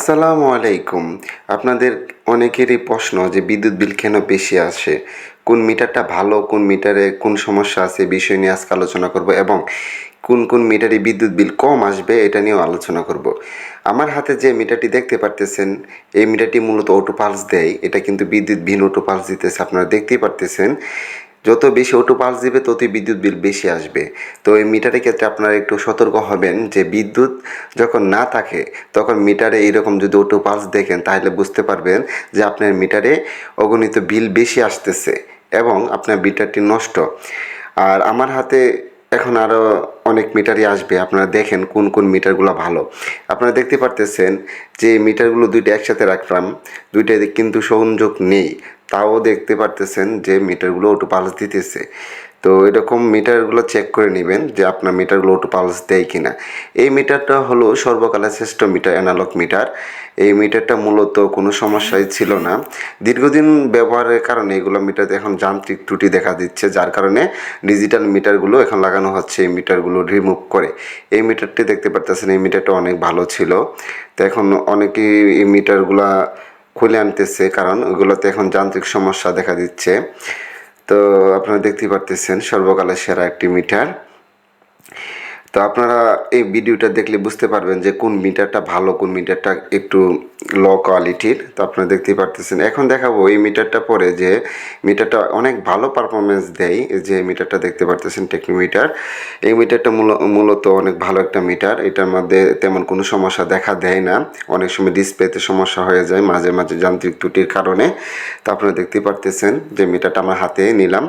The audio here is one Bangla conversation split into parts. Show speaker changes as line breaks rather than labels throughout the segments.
আসসালামু আলাইকুম। আপনাদের অনেকেরই প্রশ্ন যে বিদ্যুৎ বিল কেন বেশি আসে? কোন মিটারটা ভালো, কোন মিটারে কোন সমস্যা আছে বিষয় নিয়ে আজকে আলোচনা করব এবং কোন কোন মিটারে বিদ্যুৎ বিল কম আসবে এটা নিয়েও আলোচনা করব। আমার হাতে যে মিটারটি দেখতে পারতেছেন, এই মিটারটি মূলত অটো পালস দেয়। এটা কিন্তু বিদ্যুৎ ভিন অটো পালস দিতেছে, আপনারা দেখতেই পারতেছেন। যত বেশি অটো পালস দিবে, ততই বিদ্যুৎ বিল বেশি আসবে। তো এই মিটারের ক্ষেত্রে আপনারা একটু সতর্ক হবেন যে বিদ্যুৎ যখন না থাকে, তখন মিটারে এইরকম যদি অটো পালস দেখেন, তাহলে বুঝতে পারবেন যে আপনার মিটারে অগণিত বিল বেশি আসতেছে এবং আপনার মিটারটি নষ্ট। আর আমার হাতে এখন আরও অনেক মিটারই আসবে, আপনারা দেখেন কোন কোন মিটারগুলো ভালো। আপনারা দেখতে পারতেছেন যে মিটারগুলো দুইটা একসাথে রাখলাম দুইটা কিন্তু সংযোগ নেই। তাও দেখতে পারতেছেন যে মিটারগুলো অটো পালস দিতেছে। তো এরকম মিটারগুলো চেক করে নেবেন যে আপনার মিটারগুলো অটো পালস দেয় কিনা। এই মিটারটা হলো সর্বকালের শ্রেষ্ঠ মিটার অ্যানালগ মিটার। এই মিটারটা মূলত কোনো সমস্যাই ছিল না। দীর্ঘদিন ব্যবহারের কারণে এগুলো মিটারতে এখন যান্ত্রিক ত্রুটি দেখা দিচ্ছে, যার কারণে ডিজিটাল মিটারগুলো এখন লাগানো হচ্ছে এই মিটারগুলো রিমুভ করে। এই মিটারটি দেখতে পারতেছেন, এই মিটারটা অনেক ভালো ছিল। তো এখন অনেকেই এই মিটারগুলা খুলে আনতেছে, কারণ ওগুলোতে এখন যান্ত্রিক সমস্যা দেখা দিচ্ছে। তো আপনারা দেখতেই পারতেছেন, সর্বকালের সেরা একটি মিটার। তো আপনারা এই ভিডিওটা দেখলে বুঝতে পারবেন যে কোন মিটারটা ভালো, কোন মিটারটা একটু লো কোয়ালিটির, তো আপনারা দেখতেই পারতেছেন। এখন দেখাবো এই মিটারটা পরে যে মিটারটা অনেক ভালো পারফরমেন্স দেয় যে মিটারটা দেখতে পারতেছেন টেকনোমিটার। এই মিটারটা মূলত অনেক ভালো একটা মিটার, এটার মধ্যে তেমন কোনো সমস্যা দেখা দেয় না। অনেক সময় ডিসপ্লেতে সমস্যা হয়ে যায়, মাঝে মাঝে যান্ত্রিক ত্রুটির কারণে। তো আপনারা দেখতেই পারতেছেন যে মিটারটা আমার হাতে নিলাম।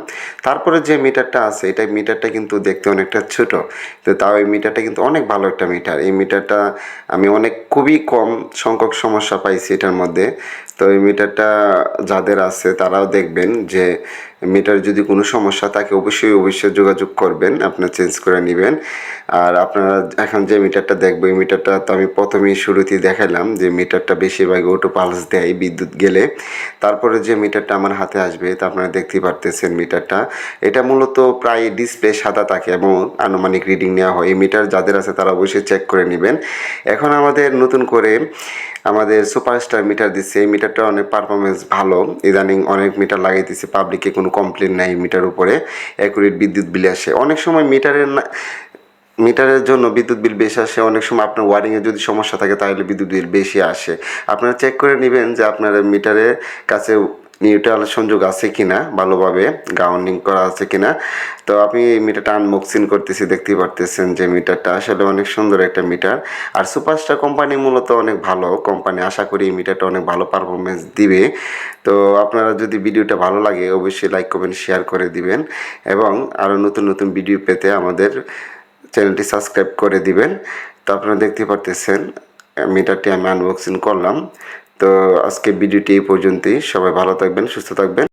তারপরে যে মিটারটা আছে, এটা মিটারটা কিন্তু দেখতে অনেকটা ছোট। তো তাও এই মিটারটা কিন্তু অনেক ভালো একটা মিটার। এই মিটারটা আমি অনেক খুবই কম সংখ্যক সমস্যা পাইছি এটার মধ্যে। তো এই মিটারটা যাদের আছে তারাও দেখবেন যে মিটার যদি কোনো সমস্যা থাকে অবশ্যই অবশ্যই যোগাযোগ করবেন, আপনার চেঞ্জ করে নেবেন। আর আপনারা এখন যে মিটারটা দেখব, এই মিটারটা তো আমি প্রথমেই শুরুতেই দেখালাম যে মিটারটা বেশিরভাগ ওটো পালস দেয় বিদ্যুৎ গেলে। তারপরে যে মিটারটা আমার হাতে আসবে, তা আপনারা দেখতেই পারতেছেন মিটারটা। এটা মূলত প্রায় ডিসপ্লে সাদা থাকে এবং আনুমানিক রিডিং নেওয়া হয়। এই মিটার যাদের আছে, তারা অবশ্যই চেক করে নেবেন। এখন আমাদের নতুন করে আমাদের সুপারস্টার মিটার দিচ্ছে। এই মিটারটা অনেক পারফরমেন্স ভালো। ইদানিং অনেক মিটার লাগিয়ে দিচ্ছে পাবলিকে কোনো কমপ্লেন নাই মিটার উপরে অ্যাকুরেট বিদ্যুৎ বিল আসে। অনেক সময় মিটারের না মিটারের জন্য বিদ্যুৎ বিল বেশি আসে, অনেক সময় আপনার ওয়ারিংয়ে যদি সমস্যা থাকে তাহলে বিদ্যুৎ বিল বেশি আসে। আপনারা চেক করে নেবেন যে আপনার মিটারের কাছে নিউট্রাল সংযোগ আছে কিনা, ভালোভাবে গ্রাউন্ডিং করা আছে কিনা। তো আপনি এই মিটারটা আনবক্সিং করতেছি, দেখতেই পারতেছেন যে মিটারটা আসলে অনেক সুন্দর একটা মিটার আর সুপারস্টার কোম্পানি মূলত অনেক ভালো। কোম্পানি আশা করি এই মিটারটা অনেক ভালো পারফরমেন্স দিবে। তো আপনারা যদি ভিডিওটা ভালো লাগে, অবশ্যই লাইক কমেন্ট শেয়ার করে দিবেন। এবং আরও নতুন নতুন ভিডিও পেতে আমাদের চ্যানেলটি সাবস্ক্রাইব করে দিবেন। তো আপনারা দেখতে পারতেছেন মিটারটি আমি আনবক্সিং করলাম। তো আজকে ভিডিওটি এই পর্যন্তই। সবাই ভালো থাকবেন সুস্থ থাকবেন।